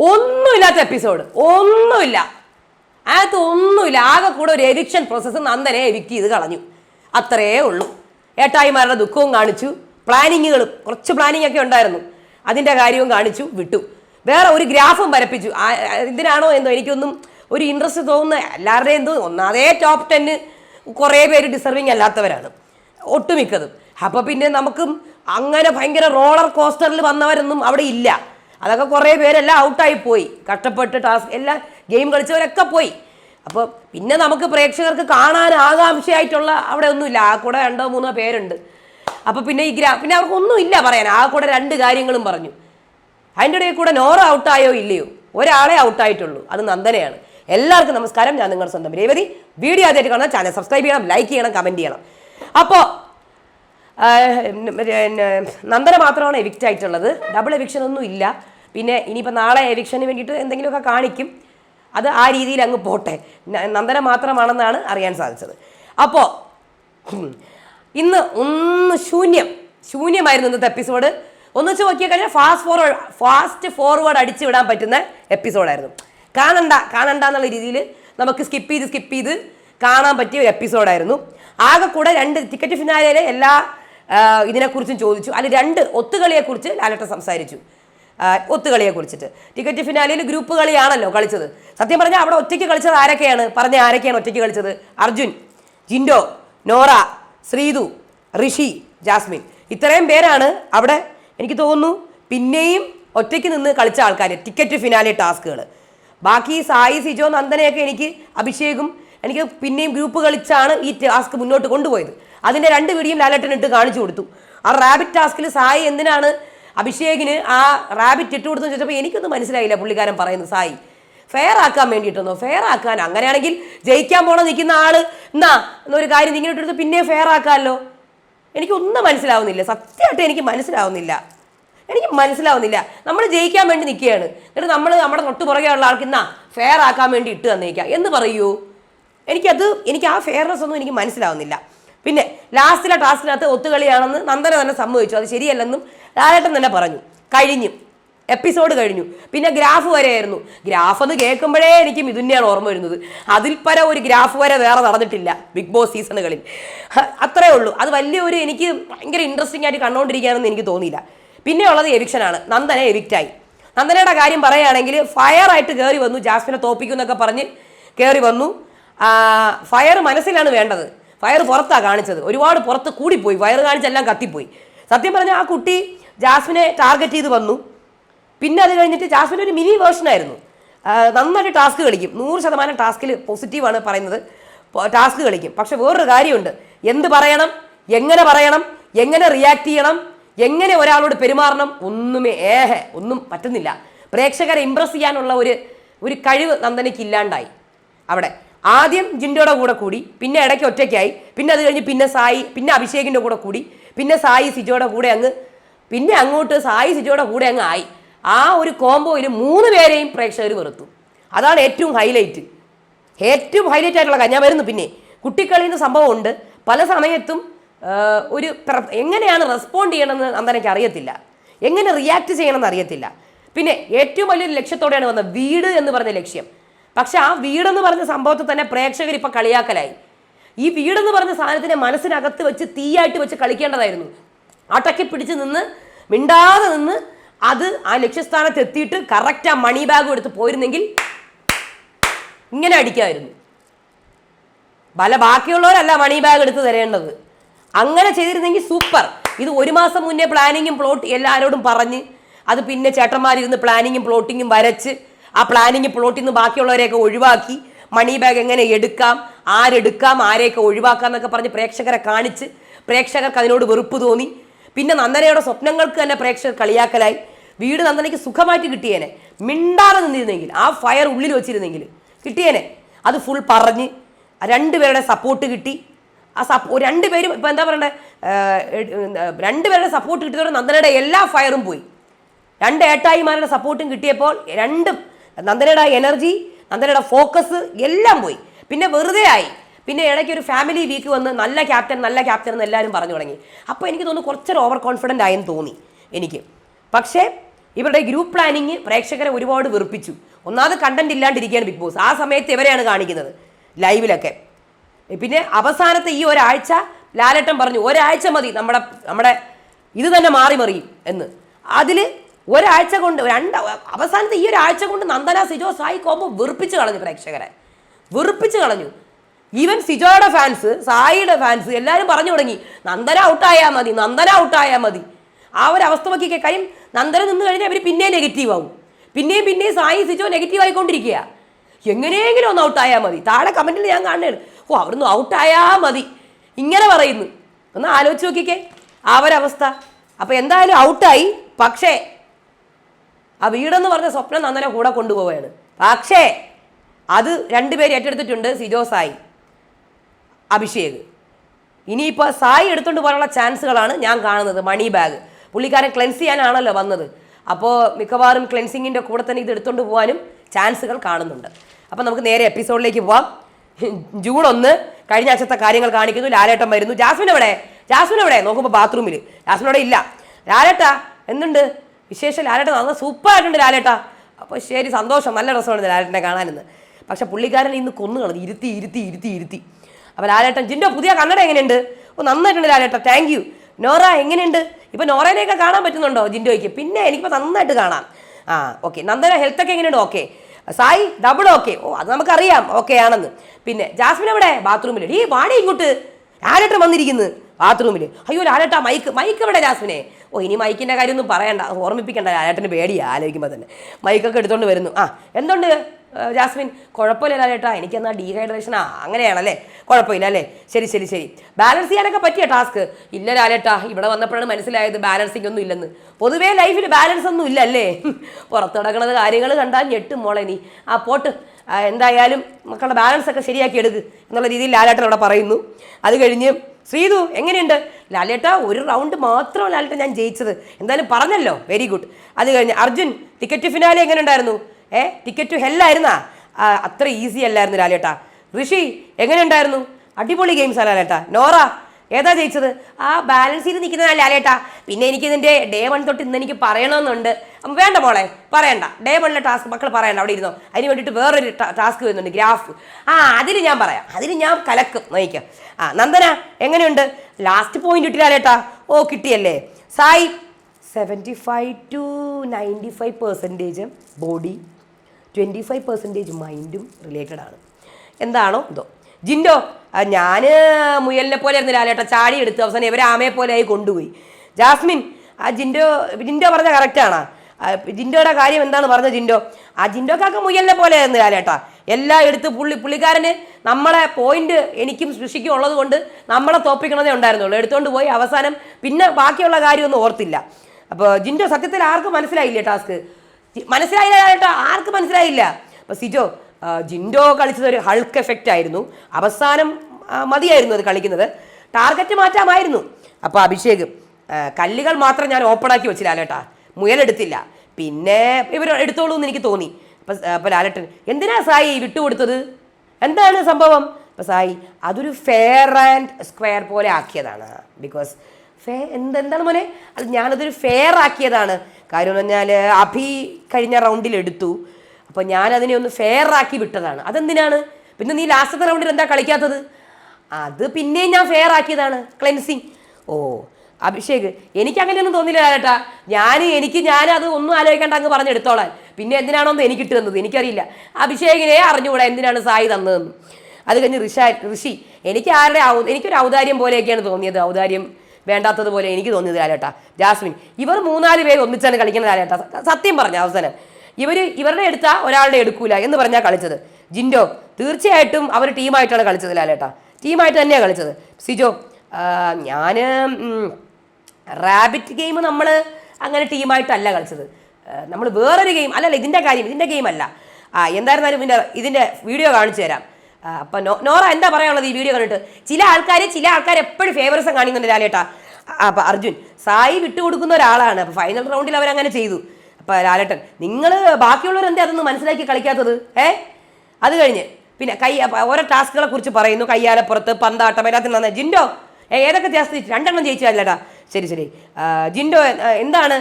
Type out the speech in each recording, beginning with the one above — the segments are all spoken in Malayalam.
ഒന്നുമില്ലാത്ത എപ്പിസോഡ് ഒന്നുമില്ല. അതിനകത്ത് ഒന്നുമില്ല ആകെ കൂടെ ഒരു എവിക്ഷൻ പ്രോസസ്സ് നന്ദനെ എവിക്റ്റ് ചെയ്ത് കളഞ്ഞു. അത്രയേ ഉള്ളൂ. ഏട്ടായിമാരുടെ ദുഃഖവും കാണിച്ചു. പ്ലാനിങ്ങുകളും കുറച്ച് പ്ലാനിങ് ഒക്കെ ഉണ്ടായിരുന്നു. അതിന്റെ കാര്യവും കാണിച്ചു വിട്ടു. വേറെ ഒരു ഗ്രാഫും വരപ്പിച്ചു. എന്തിനാണോ എന്തോ എനിക്കൊന്നും ഒരു ഇൻട്രസ്റ്റ് തോന്നുന്ന എല്ലാവരുടെയും എന്തോ ഒന്നാതേ ടോപ്പ് ടെന്ന് കുറേ പേര് ഡിസർവിങ് അല്ലാത്തവരാണ്. ഒട്ടുമിക്കതും. അപ്പോൾ പിന്നെ നമുക്കും അങ്ങനെ ഭയങ്കര റോളർ കോസ്റ്ററിൽ വന്നവരൊന്നും അവിടെ ഇല്ല. അതൊക്കെ കുറേ പേരെല്ലാം ഔട്ടായി പോയി. കഷ്ടപ്പെട്ട് ടാസ്ക് എല്ലാ ഗെയിം കളിച്ചവരൊക്കെ പോയി. അപ്പോൾ പിന്നെ നമുക്ക് പ്രേക്ഷകർക്ക് കാണാൻ ആകാംക്ഷയായിട്ടുള്ള അവിടെ ഒന്നുമില്ല. ആ കൂടെ രണ്ടോ മൂന്നോ പേരുണ്ട്. അപ്പോൾ പിന്നെ ഈ ഗ്രാ പിന്നെ അവർക്കൊന്നും ഇല്ല പറയാൻ. ആ കൂടെ രണ്ട് കാര്യങ്ങളും പറഞ്ഞു. അതിന്റെ ഇടയിൽ കൂടെ നോറ ഔട്ടായോ ഇല്ലയോ? ഒരാളെ ഔട്ടായിട്ടുള്ളൂ. അത് നന്ദനയാണ്. എല്ലാവർക്കും നമസ്കാരം. ഞാൻ നിങ്ങളുടെ സ്വന്തം രേവതി. വീഡിയോ ആദ്യമായിട്ട് കാണാൻ ചാനൽ സബ്സ്ക്രൈബ് ചെയ്യണം ലൈക്ക് ചെയ്യണം കമന്റ് ചെയ്യണം. അപ്പോൾ നന്ദന മാത്രമാണ് എവിക്റ്റ് ആയിട്ടുള്ളത്. ഡബിൾ എവിക്ഷൻ ഒന്നും ഇല്ല. പിന്നെ ഇനിയിപ്പോൾ നാളെ എവിക്ഷന് വേണ്ടിയിട്ട് എന്തെങ്കിലുമൊക്കെ കാണിക്കും. അത് ആ രീതിയിൽ അങ്ങ് പോട്ടെ. നന്ദന മാത്രമാണെന്നാണ് അറിയാൻ സാധിച്ചത്. അപ്പോൾ ഇന്ന് ഒന്ന് ശൂന്യം ശൂന്യമായിരുന്നു ഇന്നത്തെ എപ്പിസോഡ് ഒന്ന് വെച്ച് നോക്കിയാൽ കഴിഞ്ഞാൽ ഫാസ്റ്റ് ഫോർവേഡ് ഫാസ്റ്റ് ഫോർവേഡ് അടിച്ചു വിടാൻ പറ്റുന്ന എപ്പിസോഡായിരുന്നു കാണണ്ട കാണണ്ട എന്നുള്ള രീതിയിൽ നമുക്ക് സ്കിപ്പ് ചെയ്ത് സ്കിപ്പ് ചെയ്ത് കാണാൻ പറ്റിയ ഒരു എപ്പിസോഡായിരുന്നു ആകെ കൂടെ രണ്ട് ടിക്കറ്റ് ഫിനാലയിലെ എല്ലാ ഇതിനെക്കുറിച്ചും ചോദിച്ചു. അതിൽ രണ്ട് ഒത്തുകളിയെക്കുറിച്ച് ലാലട്ട സംസാരിച്ചു. ഒത്തുകളിയെ കുറിച്ചിട്ട്. ടിക്കറ്റ് ഫിനാലിയിൽ ഗ്രൂപ്പ് കളിയാണല്ലോ കളിച്ചത്. സത്യം പറഞ്ഞാൽ അവിടെ ഒറ്റയ്ക്ക് കളിച്ചത് ആരൊക്കെയാണ്? പറഞ്ഞ ആരൊക്കെയാണ് ഒറ്റയ്ക്ക് കളിച്ചത്? അർജുൻ ജിൻഡോ നോറ ശ്രീതു ഋഷി ജാസ്മിൻ. ഇത്രയും പേരാണ് അവിടെ എനിക്ക് തോന്നുന്നു പിന്നെയും ഒറ്റയ്ക്ക് നിന്ന് കളിച്ച ആൾക്കാർ ടിക്കറ്റ് ഫിനാലെ ടാസ്കുകൾ ബാക്കി സായി സിജോ നന്ദനയൊക്കെ എനിക്ക് അഭിഷേകും എനിക്ക് പിന്നെയും ഗ്രൂപ്പ് കളിച്ചാണ് ഈ ടാസ്ക് മുന്നോട്ട് കൊണ്ടുപോയത്. അതിന്റെ രണ്ട് വീഡിയോയും ലാലട്ടൻ ഇട്ട് കാണിച്ചു കൊടുത്തു. ആ റാബിറ്റ് ടാസ്കിൽ സായി എന്തിനാണ് അഭിഷേകിന് ആ റാബിറ്റ് ഇട്ട് കൊടുത്തു ചോദിച്ചപ്പോൾ എനിക്കൊന്നും മനസ്സിലായില്ല പുള്ളിക്കാരൻ പറയുന്നത്. സായി ഫെയർ ആക്കാൻ വേണ്ടിയിട്ടൊന്നോ? ഫെയർ ആക്കാൻ. അങ്ങനെയാണെങ്കിൽ ജയിക്കാൻ പോണ നിൽക്കുന്ന ആൾ എന്നാ? എന്നൊരു കാര്യം ഇങ്ങനെ ഇട്ടെടുത്ത് പിന്നെ ഫെയർ ആക്കാമല്ലോ എനിക്കൊന്നും മനസ്സിലാവുന്നില്ല. സത്യമായിട്ട് എനിക്ക് മനസ്സിലാവുന്നില്ല. എനിക്ക് മനസ്സിലാവുന്നില്ല. നമ്മൾ ജയിക്കാൻ വേണ്ടി നിൽക്കുകയാണ്. എന്നിട്ട് നമ്മൾ നമ്മുടെ തൊട്ട് പുറകെ ഉള്ള ആൾക്ക് ഇന്നാ ഫെയർ ആക്കാൻ വേണ്ടി ഇട്ട് തന്നേക്കാം. എന്ന് പറയൂ. എനിക്കത് എനിക്ക് ആ ഫെയർനെസ് ഒന്നും എനിക്ക് മനസ്സിലാവുന്നില്ല. പിന്നെ ലാസ്റ്റിലെ ടാസ്കിനകത്ത് ഒത്തുകളിയാണെന്ന് നന്ദന തന്നെ സമ്മതിച്ചു. അത് ശരിയല്ലെന്നും ലാലേട്ടൻ തന്നെ പറഞ്ഞു. കഴിഞ്ഞു. എപ്പിസോഡ് കഴിഞ്ഞു. പിന്നെ ഗ്രാഫ് വരെയായിരുന്നു. ഗ്രാഫ് എന്ന് കേൾക്കുമ്പോഴേ എനിക്ക് മിഥുനെയാണ് ഓർമ്മ വരുന്നത്. അതിൽ പര ഒരു ഗ്രാഫ് വരെ വേറെ നടന്നിട്ടില്ല ബിഗ് ബോസ് സീസണുകളിൽ. അത്രേ ഉള്ളൂ. അത് വലിയൊരു എനിക്ക് ഭയങ്കര ഇൻട്രസ്റ്റിംഗ് ആയിട്ട് കണ്ടുകൊണ്ടിരിക്കാനെന്ന് എനിക്ക് തോന്നിയില്ല. പിന്നെ ഉള്ളത് എവിക്ഷനാണ് നന്ദനെ എവിക്റ്റായി നന്ദനയുടെ കാര്യം പറയുകയാണെങ്കിൽ ഫയർ ആയിട്ട് കയറി വന്നു. ജാസ്മിനെ തോപ്പിക്കും എന്നൊക്കെ പറഞ്ഞ് കയറി വന്നു. ഫയർ മനസ്സിലാണ് വേണ്ടത്. ഫയർ പുറത്താണ് കാണിച്ചത്. ഒരുപാട് പുറത്ത് കൂടിപ്പോയി. ഫയർ കാണിച്ചെല്ലാം കത്തിപ്പോയി. സത്യം പറഞ്ഞാൽ ആ കുട്ടി ജാസ്മിനെ ടാർഗറ്റ് ചെയ്ത് വന്നു. പിന്നെ അത് കഴിഞ്ഞിട്ട് ജാസ്മിന്റെ ഒരു മിനി വേർഷൻ ആയിരുന്നു. നന്നായിട്ട് ടാസ്ക് കളിക്കും. നൂറ് ശതമാനം ടാസ്കിൽ പോസിറ്റീവാണ് പറയുന്നത്. ടാസ്ക് കളിക്കും. പക്ഷെ വേറൊരു കാര്യമുണ്ട്. എന്ത് പറയണം? എങ്ങനെ പറയണം? എങ്ങനെ റിയാക്ട് ചെയ്യണം? എങ്ങനെ ഒരാളോട് പെരുമാറണം? ഒന്നുമേ ഏഹ ഒന്നും പറ്റുന്നില്ല. പ്രേക്ഷകരെ ഇമ്പ്രസ് ചെയ്യാനുള്ള ഒരു ഒരു കഴിവ് നന്ദനയ്ക്ക് ഇല്ലാണ്ടായി. അവിടെ. ആദ്യം ജിൻഡോയുടെ കൂടെ കൂടി പിന്നെ ഇടയ്ക്ക് ഒറ്റയ്ക്കായി പിന്നെ അത് കഴിഞ്ഞ് പിന്നെ സായി പിന്നെ അഭിഷേകിന്റെ കൂടെ കൂടി പിന്നെ സായി സിജോയുടെ കൂടെ അങ്ങ് പിന്നെ അങ്ങോട്ട് സായി സിജോയുടെ കൂടെ അങ്ങ് ആയി. ആ ഒരു കോംബോയിൽ മൂന്ന് പേരെയും പ്രേക്ഷകർ വെറുത്തു. അതാണ് ഏറ്റവും ഹൈലൈറ്റ്. ഏറ്റവും ഹൈലൈറ്റ് ആയിട്ടുള്ള കാര്യം. ഞാൻ വരുന്നു പിന്നെ. കുട്ടിക്കളിയുന്ന സംഭവമുണ്ട്. പല സമയത്തും ഒരു എങ്ങനെയാണ് റെസ്പോണ്ട് ചെയ്യണമെന്ന് അന്തനയ്ക്ക് അറിയത്തില്ല. എങ്ങനെ റിയാക്ട് ചെയ്യണമെന്ന് അറിയത്തില്ല. പിന്നെ ഏറ്റവും വലിയൊരു ലക്ഷ്യത്തോടെയാണ് വന്നത് വീട് എന്ന് പറഞ്ഞ ലക്ഷ്യം. പക്ഷെ ആ വീടെന്ന് പറഞ്ഞ സംഭവത്തിൽ തന്നെ പ്രേക്ഷകർ ഇപ്പം കളിയാക്കലായി. ഈ വീടെന്ന് പറഞ്ഞ സാധനത്തിനെ മനസ്സിനകത്ത് വെച്ച് തീയായിട്ട് വെച്ച് കളിക്കേണ്ടതായിരുന്നു. അടക്കി പിടിച്ച് നിന്ന് മിണ്ടാതെ നിന്ന് അത് ആ ലക്ഷ്യസ്ഥാനത്ത് എത്തിയിട്ട് കറക്റ്റ് ആ മണി ബാഗ് എടുത്ത് പോയിരുന്നെങ്കിൽ ഇങ്ങനെ അടിക്കാമായിരുന്നു പല ബാക്കിയുള്ളവരല്ല മണി ബാഗ് എടുത്ത് തരേണ്ടത്. അങ്ങനെ ചെയ്തിരുന്നെങ്കിൽ സൂപ്പർ ഇത് ഒരു മാസം മുന്നേ പ്ലാനിങ്ങും പ്ലോട്ട് എല്ലാവരോടും പറഞ്ഞ് അത് പിന്നെ ചേട്ടന്മാരിരുന്ന് പ്ലാനിങ്ങും പ്ലോട്ടിങ്ങും വരച്ച് ആ പ്ലാനിങ് പ്ലോട്ടിൽ നിന്ന് ബാക്കിയുള്ളവരെയൊക്കെ ഒഴിവാക്കി മണി ബാഗ് എങ്ങനെ എടുക്കാം ആരെടുക്കാം ആരെയൊക്കെ ഒഴിവാക്കാം എന്നൊക്കെ പറഞ്ഞ് പ്രേക്ഷകരെ കാണിച്ച് പ്രേക്ഷകർക്ക് അതിനോട് വെറുപ്പ് തോന്നി. പിന്നെ നന്ദനയുടെ സ്വപ്നങ്ങൾക്ക് തന്നെ പ്രേക്ഷകർ കളിയാക്കലായി. വീട് നന്ദനയ്ക്ക് സുഖമായിട്ട് കിട്ടിയേനെ. മിണ്ടാതെ നിന്നിരുന്നെങ്കിൽ ആ ഫയർ ഉള്ളിൽ വെച്ചിരുന്നെങ്കിൽ കിട്ടിയേനെ. അത് ഫുൾ പറഞ്ഞ് രണ്ടുപേരുടെ സപ്പോർട്ട് കിട്ടി. ആ സപ്പോ രണ്ടുപേരും ഇപ്പം എന്താ പറയണ്ടേ? രണ്ടുപേരുടെ സപ്പോർട്ട് കിട്ടിയതോടെ നന്ദനയുടെ എല്ലാ ഫയറും പോയി. രണ്ട് ഏട്ടായിമാരുടെ സപ്പോർട്ടും കിട്ടിയപ്പോൾ രണ്ടും നന്ദനയുടെ എനർജി നന്ദനയുടെ ഫോക്കസ് എല്ലാം പോയി. പിന്നെ വെറുതെ ആയി പിന്നെ ഇടയ്ക്ക് ഒരു ഫാമിലി വീക്ക് വന്ന് നല്ല ക്യാപ്റ്റൻ നല്ല ക്യാപ്റ്റൻ എന്ന് എല്ലാവരും പറഞ്ഞു തുടങ്ങി. അപ്പോൾ എനിക്ക് തോന്നുന്നു കുറച്ചൊരു ഓവർ കോൺഫിഡന്റ് ആയെന്ന് തോന്നി എനിക്ക്. പക്ഷേ ഇവരുടെ ഗ്രൂപ്പ് പ്ലാനിങ് പ്രേക്ഷകരെ ഒരുപാട് വെറുപ്പിച്ചു. ഒന്നാമത് കണ്ടന്റ് ഇല്ലാണ്ടിരിക്കുകയാണ് ബിഗ് ബോസ് ആ സമയത്ത് ഇവരെയാണ് കാണിക്കുന്നത് ലൈവിലൊക്കെ പിന്നെ അവസാനത്തെ ഈ ഒരാഴ്ച ലാലട്ടൻ പറഞ്ഞു ഒരാഴ്ച മതി നമ്മുടെ നമ്മുടെ ഇത് തന്നെ മാറി മറിയും എന്ന്. അതിൽ ഒരാഴ്ച കൊണ്ട് രണ്ട് അവസാനത്തെ ഈ ഒരാഴ്ച കൊണ്ട് നന്ദന സിജോ സായി കോമ്പോ വെറുപ്പിച്ച് കളഞ്ഞു പ്രേക്ഷകരെ. വെറുപ്പിച്ച് കളഞ്ഞു. ഈവൻ സിജോയുടെ ഫാൻസ് സായിയുടെ ഫാൻസ് എല്ലാവരും പറഞ്ഞു തുടങ്ങി നന്ദന ഔട്ടായാൽ മതി നന്ദന ഔട്ടായാൽ മതി. ആ ഒരു അവസ്ഥ നോക്കിയൊക്കെ കാര്യം നന്ദന നിന്ന് കഴിഞ്ഞാൽ അവർ പിന്നെ നെഗറ്റീവ് ആവും. പിന്നെയും പിന്നെയും സായി സിജോ നെഗറ്റീവ് ആയിക്കൊണ്ടിരിക്കുക എങ്ങനെയെങ്കിലും ഒന്ന് ഔട്ടായാൽ മതി. താഴെ കമന്റിൽ ഞാൻ കാണുകയാണ് ഓ അവിടുന്ന് ഔട്ടായാൽ മതി. ഇങ്ങനെ പറയുന്നു. ഒന്ന് ആലോചിച്ച് നോക്കിക്കേ ആ ഒരവസ്ഥ അപ്പോൾ എന്തായാലും ഔട്ടായി പക്ഷേ ആ വീടെന്ന് പറഞ്ഞ സ്വപ്നം നന്ദന കൂടെ കൊണ്ടുപോവുകയാണ്. പക്ഷേ അത് രണ്ടുപേര് ഏറ്റെടുത്തിട്ടുണ്ട് സിജോ സായി. അഭിഷേക്. ഇനിയിപ്പോൾ സായി എടുത്തുകൊണ്ട് പോകാനുള്ള ചാൻസുകളാണ് ഞാൻ കാണുന്നത് മണി ബാഗ് പുള്ളിക്കാരൻ ക്ലെൻസ് ചെയ്യാനാണല്ലോ വന്നത്. അപ്പോൾ മിക്കവാറും ക്ലെൻസിങ്ങിന്റെ കൂടെ തന്നെ ഇത് എടുത്തുകൊണ്ട് പോകാനും ചാൻസുകൾ കാണുന്നുണ്ട്. അപ്പോൾ നമുക്ക് നേരെ എപ്പിസോഡിലേക്ക് പോവാം. ജൂൺ ഒന്ന് കഴിഞ്ഞ ആഴ്ചത്തെ കാര്യങ്ങൾ കാണിക്കുന്നു. ലാലേട്ടൻ വരുന്നു. ജാസ്മിൻ എവിടെ? ജാസ്മിൻ എവിടെ? നോക്കുമ്പോൾ ബാത്റൂമിൽ ജാസ്മിൻ അവിടെ ഇല്ല. ലാലേട്ട എന്തുണ്ട്? വിശേഷം ലാലേട്ടൻ നല്ല സൂപ്പറായിട്ടുണ്ട് ലാലേട്ട. അപ്പോൾ ശരി സന്തോഷം. നല്ല രസമാണ് ലാലേട്ടനെ കാണാനെന്ന്. പക്ഷെ പുള്ളിക്കാരൻ ഇന്ന് കൊന്നു കളഞ്ഞു ഇരുത്തി ഇരുത്തി ഇരുത്തി ഇരുത്തി. അപ്പോൾ ലാലേട്ടൻ ജിന്റെ പുതിയ കന്നഡ എങ്ങനെയുണ്ട്? ഓ നന്നായിട്ടുണ്ട് ലാലേട്ടൻ താങ്ക് യു നോറ എങ്ങനെയുണ്ട്? ഇപ്പം നോറയിലേക്ക് കാണാൻ പറ്റുന്നുണ്ടോ ജിൻഡോയ്ക്ക്? പിന്നെ എനിക്കിപ്പോൾ നന്നായിട്ട് കാണാം. ആ ഓക്കെ നന്ദന ഹെൽത്ത് ഹെൽത്തൊക്കെ എങ്ങനെയുണ്ട്? ഓക്കെ സായി ഡബിൾ ഓക്കെ ഓ അത് നമുക്കറിയാം. ഓക്കെ ആണെന്ന്. പിന്നെ ജാസ്മിൻ എവിടെ? ബാത്റൂമിൽ ഈ വാടി ഇങ്ങോട്ട്. ലാലേട്ടൻ വന്നിരിക്കുന്നു ബാത്റൂമിൽ അയ്യോ ലാലേട്ടാ മൈക്ക് മൈക്ക് എവിടെ ജാസ്മിനെ? ഓ ഇനി മൈക്കിന്റെ കാര്യമൊന്നും പറയണ്ട. ഓർമ്മിപ്പിക്കണ്ട ലാലേട്ടന് പേടിയാ ആലോചിക്കുമ്പോൾ തന്നെ. മൈക്കൊക്കെ എടുത്തുകൊണ്ട് വരുന്നു. ആ എന്തുണ്ട്? ജാസ്മിൻ കുഴപ്പമില്ല ലാലേട്ടാ എനിക്കെന്നാ ഡീഹൈഡ്രേഷൻ അങ്ങനെയാണല്ലേ? കുഴപ്പമില്ല അല്ലേ ശരി ശരി ശരി. ബാലൻസ് ചെയ്യാനൊക്കെ പറ്റിയ ടാസ്ക് ഇല്ല ലാലേട്ടാ ഇവിടെ വന്നപ്പോഴാണ് മനസ്സിലായത് ബാലൻസിങ് ഒന്നും ഇല്ലെന്ന്. പൊതുവേ ലൈഫിൽ ബാലൻസ് ഒന്നും ഇല്ല അല്ലേ പുറത്ത് നടക്കുന്നത് കാര്യങ്ങൾ കണ്ടാൽ ഞെട്ടും മോളെ നീ. ആ പോട്ട്. എന്തായാലും മക്കളുടെ ബാലൻസ് ഒക്കെ ശരിയാക്കി എടുക്ക് എന്നുള്ള രീതിയിൽ ലാലേട്ടൻ അവിടെ പറയുന്നു. അത് കഴിഞ്ഞ് ശ്രീതു എങ്ങനെയുണ്ട്? ലാലേട്ട ഒരു റൗണ്ട് മാത്രം ലാലേട്ട ഞാൻ ജയിച്ചത്. എന്തായാലും പറഞ്ഞല്ലോ. വെരി ഗുഡ് അത് കഴിഞ്ഞ് അർജുൻ ടിക്കറ്റ് ഫിനാലെ എങ്ങനെ ഉണ്ടായിരുന്നു? ഏ ടിക്കറ്റ് ടു ഹെല്ലായിരുന്നാ അത്ര ഈസി അല്ലായിരുന്നു ലാലേട്ട. ഋഷി എങ്ങനെ ഉണ്ടായിരുന്നു അടിപൊളി ഗെയിംസ് ലാലേട്ട. നോറ ഏതാ ജയിച്ചത്? ആ ബാലൻസ് ചെയ്ത് നിൽക്കുന്നതാണ് ലാലേട്ടാ. പിന്നെ എനിക്ക് ഇതിന്റെ ഡേ വൺ തൊട്ട് ഇന്ന് എനിക്ക് പറയണമെന്നുണ്ട്. വേണ്ട മോളെ പറയണ്ട. ഡേ വണ്ണിലെ ടാസ്ക് മക്കൾ പറയണ്ട അവിടെ ഇരുന്നോ. അതിന് വേണ്ടിയിട്ട് വേറൊരു ടാസ്ക് വരുന്നുണ്ട് ഗ്രാഫ് ആ അതിൽ ഞാൻ പറയാം. അതിൽ ഞാൻ കലക്കും നയിക്കാം ആ നന്ദന എങ്ങനെയുണ്ട്? ലാസ്റ്റ് പോയിന്റ് കിട്ടി ലാലേട്ടാ. ഓ കിട്ടിയല്ലേ. Sai seventy five to ninety five percentage body twenty five percentage മൈൻഡും related ആണ്. എന്താണോ ഇതോ. ജിൻഡോ ഞാൻ മുയലിനെ പോലെ ആയിരുന്നു ലാലേട്ട ചാടി എടുത്ത് അവസാനം ഇവരെ ആമയെ പോലെ ആയി കൊണ്ടുപോയി. ജാസ്മിൻ ആ ജിൻഡോ ജിൻഡോ പറഞ്ഞ കറക്റ്റാണ് ജിൻഡോയുടെ കാര്യം എന്താണ് പറഞ്ഞത് ജിൻഡോ? ആ ജിൻഡോക്കാക്ക് മുയലിനെ പോലെ ആയിരുന്നു ലാലേട്ട എല്ലാം എടുത്ത് പുള്ളി പുള്ളിക്കാരന് നമ്മളെ പോയിന്റ് എനിക്കും സൃഷ്ടിക്കും ഉള്ളത് കൊണ്ട് നമ്മളെ തോപ്പിക്കണതേ ഉണ്ടായിരുന്നുള്ളൂ. എടുത്തുകൊണ്ട് പോയി. അവസാനം പിന്നെ ബാക്കിയുള്ള കാര്യമൊന്നും ഓർത്തില്ല. അപ്പോൾ ജിൻഡോ സത്യത്തിൽ ആർക്കും മനസ്സിലായില്ലേ ടാസ്ക് മനസ്സിലായില്ല കേട്ടോ. ആർക്ക് മനസ്സിലായില്ല. അപ്പൊ സിജോ ജിൻഡോ കളിച്ചത് ഒരു ഹൾക്ക് എഫക്റ്റ് ആയിരുന്നു. അവസാനം മതിയായിരുന്നു അത് കളിക്കുന്നത്. ടാർഗറ്റ് മാറ്റാമായിരുന്നു. അപ്പോൾ അഭിഷേക് കല്ലുകൾ മാത്രം ഞാൻ ഓപ്പൺ ആക്കി വെച്ചില്ല ലാലേട്ടാ. മുയലെടുത്തില്ല. പിന്നെ ഇവർ എടുത്തോളൂ എന്ന് എനിക്ക് തോന്നി. അപ്പം അപ്പോൾ ലാലേട്ടൻ എന്തിനാ സായി വിട്ടുകൊടുത്തത് എന്താണ് സംഭവം? അപ്പൊ സായി അതൊരു ഫെയർ ആൻഡ് സ്ക്വയർ പോലെ ആക്കിയതാണ്. ബിക്കോസ് ഫേ എന്തെന്താണ് മോനെ? അത് ഞാനതൊരു ഫെയർ ആക്കിയതാണ്. കാര്യം എന്ന് പറഞ്ഞാൽ അഭി കഴിഞ്ഞ റൗണ്ടിൽ എടുത്തു. അപ്പോൾ ഞാൻ അതിനെ ഒന്ന് ഫെയർ ആക്കി വിട്ടതാണ്. അതെന്തിനാണ്? പിന്നെ നീ ലാസ്റ്റത്തെ റൗണ്ടിൽ എന്താ കളിക്കാത്തത്? അത് പിന്നെയും ഞാൻ ഫെയർ ആക്കിയതാണ്. ക്ലെൻസിങ് ഓ അഭിഷേക് എനിക്ക് അങ്ങനെയൊന്നും തോന്നില്ല ചേട്ടാ ഞാൻ എനിക്ക് ഞാൻ അത് ഒന്നും ആലോചിക്കേണ്ട അങ്ങ് പറഞ്ഞെടുത്തോളാൻ. പിന്നെ എന്തിനാണോന്ന് എനിക്ക് ഇട്ട് തന്നത് എനിക്കറിയില്ല. അഭിഷേകിനെ അറിഞ്ഞുകൂടാ എന്തിനാണ് സായി തന്നതെന്ന്. അത് കഴിഞ്ഞ് ഋഷ ഋഷി എനിക്ക് ആരുടെ എനിക്കൊരു ഔദാര്യം പോലെയൊക്കെയാണ് തോന്നിയത്. ഔദാര്യം വേണ്ടാത്തത് പോലെ എനിക്ക് തോന്നിയത് ലാലേട്ടാ ജാസ്മിൻ ഇവർ മൂന്നാൽ പേര് ഒന്നിച്ചാണ് കളിക്കുന്ന ലാലേട്ടാ സത്യം പറഞ്ഞ അവസാനം. ഇവർ ഇവരുടെ എടുത്താൽ ഒരാളുടെ എടുക്കൂല എന്ന് പറഞ്ഞാൽ കളിച്ചത്. ജിൻഡോ തീർച്ചയായിട്ടും അവർ ടീമായിട്ടാണ് കളിച്ചത് ലാലേട്ടാ ടീമായിട്ട് തന്നെയാണ് കളിച്ചത്. സിജോ ഞാൻ റാബിറ്റ് ഗെയിം നമ്മൾ അങ്ങനെ ടീമായിട്ടല്ല കളിച്ചത്. നമ്മൾ വേറൊരു ഗെയിം അല്ലല്ല ഇതിന്റെ കാര്യം ഇതിന്റെ ഗെയിം അല്ല ആ എന്തായിരുന്നാലും ഇതിന്റെ ഇതിന്റെ വീഡിയോ കാണിച്ചു തരാം. അപ്പൊ നോ നോറ എന്താ പറയാനുള്ളത് ഈ വീഡിയോ കണ്ടിട്ട്? ചില ആൾക്കാർ ചില ആൾക്കാർ എപ്പോഴും ഫേവറിസം കാണിക്കുന്നുണ്ട് ലാലേട്ടാ. അപ്പൊ അർജുൻ സായി വിട്ടുകൊടുക്കുന്ന ഒരാളാണ്. അപ്പൊ ഫൈനൽ റൗണ്ടിൽ അവരങ്ങനെ ചെയ്തു. അപ്പൊ ലാലേട്ടൻ നിങ്ങൾ ബാക്കിയുള്ളവർ എന്താ അതൊന്നും മനസ്സിലാക്കി കളിക്കാത്തത്? ഏ? അത് കഴിഞ്ഞ് പിന്നെ കൈ ഓരോ ടാസ്കുകളെ കുറിച്ച് പറയുന്നു. കയ്യാലപ്പുറത്ത് പന്താട്ടം അതിനകത്ത് നന്നായി ജിൻഡോ. ഏതൊക്കെ ജാസ്തി? രണ്ടെണ്ണം ജയിച്ചതല്ലേടാ? ശരി ശരി. ജിൻഡോ എന്താണ്?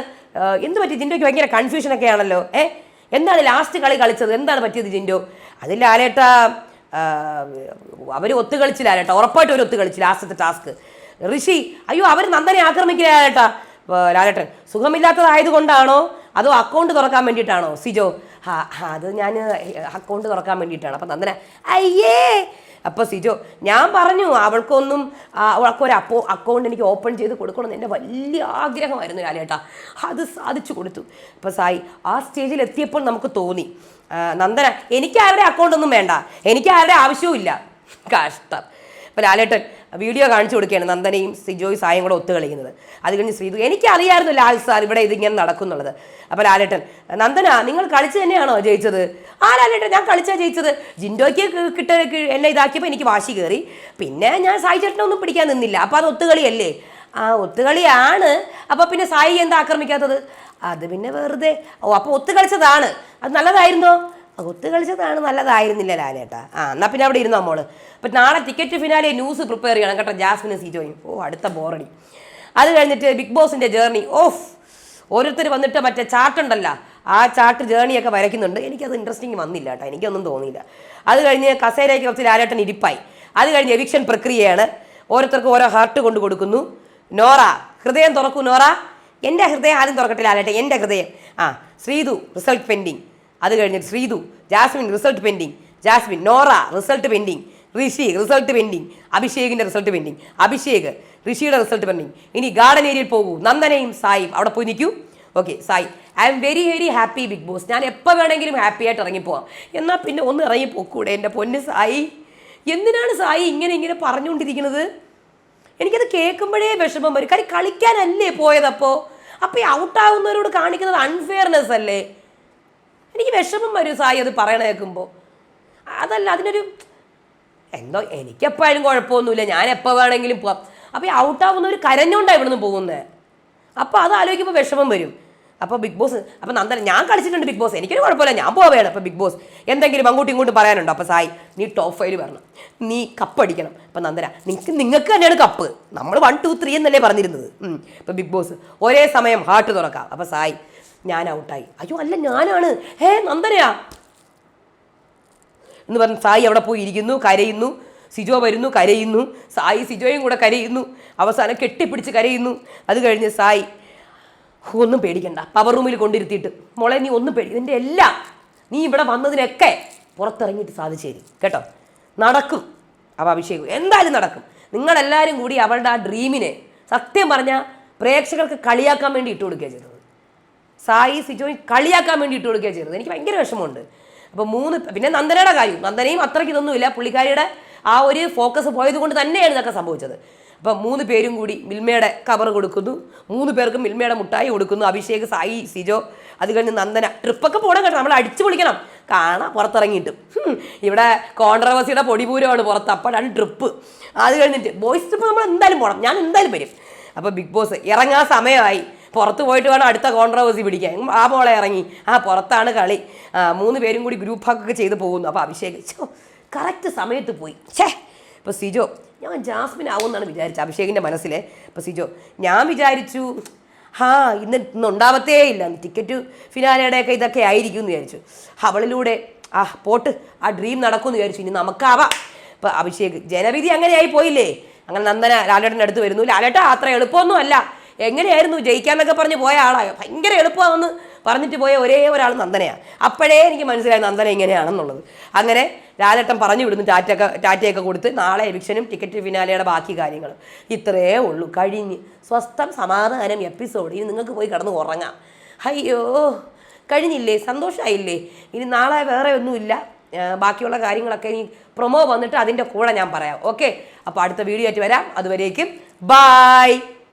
എന്ത് പറ്റി? ജിൻഡോയ്ക്ക് ഭയങ്കര കൺഫ്യൂഷൻ ഒക്കെ ആണല്ലോ ഏ? എന്താണ് ലാസ്റ്റ് കളി കളിച്ചത്? എന്താണ് പറ്റിയത് ജിൻഡോ? അതിൽ ലാലേട്ട അവർ ഒത്തു കളിച്ചില്ല ലാലേട്ട ഉറപ്പായിട്ടും അവർ ഒത്തു കളിച്ചു ലാസ്റ്റത്തെ ടാസ്ക് ഋഷി അയ്യോ അവർ നന്ദനെ ആക്രമിക്കില്ല ലാലേട്ട ലാലേട്ടൻ സുഖമില്ലാത്തതായത് കൊണ്ടാണോ അതോ അക്കൗണ്ട് തുറക്കാൻ വേണ്ടിയിട്ടാണോ? സിജോ ആ, അത് ഞാൻ അക്കൗണ്ട് തുറക്കാൻ വേണ്ടിയിട്ടാണ്. അപ്പം നന്ദന അയ്യേ! അപ്പോൾ സിജോ ഞാൻ പറഞ്ഞു അവൾക്കൊന്നും അവൾക്കൊരു അപ്പോ അക്കൗണ്ട് എനിക്ക് ഓപ്പൺ ചെയ്ത് കൊടുക്കണമെന്ന് എന്റെ വലിയ ആഗ്രഹമായിരുന്നു ലാലേട്ടാ. അത് സാധിച്ചു കൊടുത്തു. അപ്പോൾ സായി ആ സ്റ്റേജിൽ എത്തിയപ്പോൾ നമുക്ക് തോന്നി. നന്ദന എനിക്ക് ആരുടെ അക്കൗണ്ടൊന്നും വേണ്ട. എനിക്ക് ആരുടെ ആവശ്യവും ഇല്ല. കഷ്ടം. അപ്പോൾ ലാലേട്ടൻ വീഡിയോ കാണിച്ചു കൊടുക്കുകയാണ് നന്ദനയും സിജോയ് സായും കൂടെ ഒത്തു കളിക്കുന്നത്. അത് കഴിഞ്ഞ് ശ്രീതു എനിക്കറിയായിരുന്നു ലാൽ സാർ ഇവിടെ ഇതിങ്ങനെ നടക്കുന്നുള്ളത്. അപ്പോൾ ലാലേട്ടൻ നന്ദന നിങ്ങൾ കളിച്ച് തന്നെയാണോ ജയിച്ചത്? ആ ലാലേട്ടൻ ഞാൻ കളിച്ചാ ജയിച്ചത്. ജിൻഡോയ്ക്ക് കിട്ട എന്നെ ഇതാക്കിയപ്പോൾ എനിക്ക് വാശി കയറി. പിന്നെ ഞാൻ സായി ചേട്ടനൊന്നും പിടിക്കാൻ നിന്നില്ല. അപ്പോൾ അത് ഒത്തുകളിയല്ലേ? ആ ഒത്തുകളിയാണ്. അപ്പോൾ പിന്നെ സായി എന്താ ആക്രമിക്കാത്തത്? അത് പിന്നെ വെറുതെ. ഓ അപ്പോൾ ഒത്തു കളിച്ചതാണ്. അത് നല്ലതായിരുന്നോ? ഒത്തു കളിച്ചതാണ് നല്ലതായിരുന്നില്ല ലാലേട്ടാ. ആ എന്നാ പിന്നെ അവിടെ ഇരുന്നോ മോൾ? അപ്പം നാളെ ടിക്കറ്റ് ഫിനാലെ ന്യൂസ് പ്രിപ്പയർ ചെയ്യണം കേട്ടോ ജാസ്മിന് സീറ്റ് സീജോയും ഓ അടുത്ത ബോറടി അത് കഴിഞ്ഞിട്ട് ബിഗ് ബോസിന്റെ ജേർണി ഓഫ്. ഓരോരുത്തർ വന്നിട്ട് മറ്റേ ചാർട്ടുണ്ടല്ലോ ആ ചാർട്ട് ജേർണിയൊക്കെ വരയ്ക്കുന്നുണ്ട്. എനിക്കത് ഇൻട്രസ്റ്റിംഗ് വന്നില്ല കേട്ടോ എനിക്കൊന്നും തോന്നിയില്ല. അത് കഴിഞ്ഞ് കസേരയ്ക്ക് കുറച്ച് ലാലേട്ടൻ ഇരിപ്പായി. അത് കഴിഞ്ഞ് എവിക്ഷൻ പ്രക്രിയയാണ്. ഓരോരുത്തർക്കും ഓരോ ഹാർട്ട് കൊണ്ട് കൊടുക്കുന്നു. നോറ ഹൃദയം തുറക്കൂ നോറ. എന്റെ ഹൃദയം ആദ്യം തുറക്കട്ടെ ലാലേട്ടെ എന്റെ ഹൃദയം. ആ ശ്രീതു റിസൾട്ട് പെൻഡിങ് അത് കഴിഞ്ഞിട്ട് Sreethu Jasmine result pending Jasmine Nora result pending Rishi result pending അഭിഷേകിന്റെ result pending Abhishek ഋഷിയുടെ റിസൾട്ട് പെൻഡിങ് ഇനി ഗാർഡൻ ഏരിയയിൽ പോകൂ. നന്ദനയും സായും അവിടെ പോയി നിൽക്കൂ. Okay Sai. I'm very very happy big boss ഞാൻ എപ്പോൾ വേണമെങ്കിലും ഹാപ്പി ആയിട്ട് ഇറങ്ങിപ്പോവാം. എന്നാൽ പിന്നെ ഒന്ന് ഇറങ്ങിപ്പോക്കൂടെ എന്റെ പൊന്ന് സായി? എന്തിനാണ് സായി ഇങ്ങനെ ഇങ്ങനെ പറഞ്ഞുകൊണ്ടിരിക്കുന്നത്? എനിക്കത് കേൾക്കുമ്പോഴേ വിഷമം വരും. കാര്യം കളിക്കാനല്ലേ പോയതപ്പോൾ അപ്പോൾ ഈ ഔട്ടാവുന്നവരോട് കാണിക്കുന്നത് അൺഫെയർനെസ് അല്ലേ? എനിക്ക് വിഷമം വരും സായി അത് പറയണ കേൾക്കുമ്പോൾ അതല്ല അതിനൊരു എന്തോ എനിക്കെപ്പോഴും കുഴപ്പമൊന്നുമില്ല. ഞാൻ എപ്പോൾ വേണമെങ്കിലും പോവാം. അപ്പോൾ ഈ ഔട്ടാവുന്നവർ കരഞ്ഞോണ്ടാണ് ഇവിടുന്ന് പോകുന്നത് അപ്പോൾ അത് ആലോചിക്കുമ്പോൾ വിഷമം വരും. അപ്പോൾ ബിഗ് ബോസ് അപ്പോൾ നന്ദന ഞാൻ കളിച്ചിട്ടുണ്ട് ബിഗ് ബോസ് എനിക്കൊരു കുഴപ്പമില്ല ഞാൻ പോവുകയാണ് അപ്പോൾ ബിഗ് ബോസ് എന്തെങ്കിലും അങ്ങോട്ടും ഇങ്ങോട്ടും പറയാനുണ്ടോ? അപ്പോൾ സായി നീ ടോപ്പ് ഫൈവ് വരണം. നീ കപ്പ് അടിക്കണം. അപ്പോൾ നന്ദന നിങ്ങൾക്ക് നിങ്ങൾക്ക് തന്നെയാണ് കപ്പ് നമ്മൾ വൺ ടു ത്രീ എന്നല്ലേ പറഞ്ഞിരുന്നത്. അപ്പോൾ ബിഗ് ബോസ് ഒരേ സമയം ഹാർട്ട് തുറക്കാം. അപ്പോൾ സായി ഞാൻ ഔട്ടായി അയ്യോ അല്ല ഞാനാണ്. ഹേ നന്ദനയാ. എന്ന് പറഞ്ഞ് സായി അവിടെ പോയി ഇരിക്കുന്നു കരയുന്നു. സിജോ വരുന്നു കരയുന്നു. സായി സിജോയും കൂടെ കരയുന്നു. അവസാനം കെട്ടിപ്പിടിച്ച് കരയുന്നു. അത് കഴിഞ്ഞ് സായി "ഹോ, ഒന്നും പേടിക്കണ്ട. പവർ റൂമിൽ കൊണ്ടിരുത്തിയിട്ട്. മോളെ നീ ഒന്നും പേടി ഇതിന്റെ എല്ലാം നീ ഇവിടെ വന്നതിനൊക്കെ പുറത്തിറങ്ങിയിട്ട് സാധിച്ചു തരും കേട്ടോ? നടക്കും അപ്പോൾ അഭിഷേക്. എന്തായാലും നടക്കും. നിങ്ങളെല്ലാവരും കൂടി അവളുടെ ആ ഡ്രീമിനെ സത്യം പറഞ്ഞാൽ പ്രേക്ഷകർക്ക് കളിയാക്കാൻ വേണ്ടി ഇട്ട് കൊടുക്കുകയാണ് ചെയ്തത്. സായി സിജോയി കളിയാക്കാൻ വേണ്ടി ഇട്ട് കൊടുക്കുകയാണ് ചെയ്തത്. എനിക്ക് ഭയങ്കര വിഷമമുണ്ട്. അപ്പോൾ മൂന്ന് പിന്നെ നന്ദനയുടെ കാര്യം. നന്ദനയും അത്രയ്ക്ക് ഇതൊന്നുമില്ല. പുള്ളിക്കാരിയുടെ ആ ഒരു ഫോക്കസ് പോയത് കൊണ്ട് തന്നെയാണ് ഇതൊക്കെ സംഭവിച്ചത്. അപ്പം മൂന്ന് പേരും കൂടി മിൽമയുടെ കവർ കൊടുക്കുന്നു. മൂന്ന് പേർക്കും മിൽമയുടെ മുട്ടായി കൊടുക്കുന്നു. അഭിഷേക് സായി സിജോ അത് കഴിഞ്ഞ് നന്ദന. ട്രിപ്പൊക്കെ പോകണം കേട്ടോ. നമ്മൾ അടിച്ചു പൊളിക്കണം. കാണാം പുറത്തിറങ്ങിയിട്ട്. ഇവിടെ കോൺട്രവേഴ്സിയുടെ പൊടിപൂരമാണ് പുറത്ത്. അപ്പോഴാണ് ട്രിപ്പ് അത് കഴിഞ്ഞിട്ട് ബോയ്സ് ട്രിപ്പ് നമ്മൾ എന്തായാലും പോകണം ഞാൻ എന്തായാലും വരും. അപ്പോൾ ബിഗ് ബോസ് ഇറങ്ങാൻ സമയമായി. പുറത്ത് പോയിട്ട് വേണം അടുത്ത കോൺട്രവേഴ്സി പിടിക്കാൻ. ആ മോളെ ഇറങ്ങി. ആ പുറത്താണ് കളി. മൂന്ന് പേരും കൂടി ഗ്രൂപ്പ് ഹാക്കൊക്കെ ചെയ്ത് പോകുന്നു. അപ്പോൾ അഭിഷേക് കറക്റ്റ് സമയത്ത് പോയി. ഛേ ഇപ്പോൾ സിജോ ഞാൻ ജാസ്മിൻ ആവുമെന്നാണ് വിചാരിച്ചത്. അഭിഷേകിന്റെ മനസ്സിലെ. അപ്പോൾ സിജോ ഞാൻ വിചാരിച്ചു ഹാ ഇന്ന് ഇന്ന് ഉണ്ടാവത്തേ ഇല്ല. ടിക്കറ്റ് ഫിനാലയുടെയൊക്കെ ഇതൊക്കെ ആയിരിക്കും എന്ന് വിചാരിച്ചു. അവളിലൂടെ ആ പോട്ട് ആ ഡ്രീം നടക്കുമെന്ന് വിചാരിച്ചു. ഇനി നമുക്കാവാം. ഇപ്പം അഭിഷേക് ജനവിധി അങ്ങനെയായി പോയില്ലേ? അങ്ങനെ നന്ദന ലാലേട്ടന്റെ അടുത്ത് വരുന്നു. ലാലേട്ട അത്ര എളുപ്പമൊന്നും അല്ല. എങ്ങനെയായിരുന്നു ജയിക്കാന്നൊക്കെ പറഞ്ഞ് പോയ ആളായോ ഭയങ്കര എളുപ്പമാണെന്ന് പറഞ്ഞിട്ട് പോയ ഒരേ ഒരാൾ നന്ദനയാണ് അപ്പോഴേ എനിക്ക് മനസ്സിലായി നന്ദന ഇങ്ങനെയാണെന്നുള്ളത്. അങ്ങനെ ലാലേട്ടൻ പറഞ്ഞു വിടുന്നു ടാറ്റയൊക്കെ ടാറ്റയൊക്കെ കൊടുത്ത് നാളെ എവിക്ഷനും ടിക്കറ്റ് ഫിനാലയുടെ ബാക്കി കാര്യങ്ങളും ഇത്രയേ ഉള്ളൂ കഴിഞ്ഞ്. സ്വസ്ഥം സമാധാനം എപ്പിസോഡ്. ഇനി നിങ്ങൾക്ക് പോയി കിടന്ന് ഉറങ്ങാം. അയ്യോ കഴിഞ്ഞില്ലേ? സന്തോഷമായില്ലേ ഇനി നാളെ വേറെ ഒന്നുമില്ല. ബാക്കിയുള്ള കാര്യങ്ങളൊക്കെ ഇനി പ്രൊമോ വന്നിട്ട് അതിന്റെ കൂടെ ഞാൻ പറയാം. ഓക്കെ? അപ്പോൾ അടുത്ത വീഡിയോ ആയിട്ട് വരാം. അതുവരേക്കും ബായ്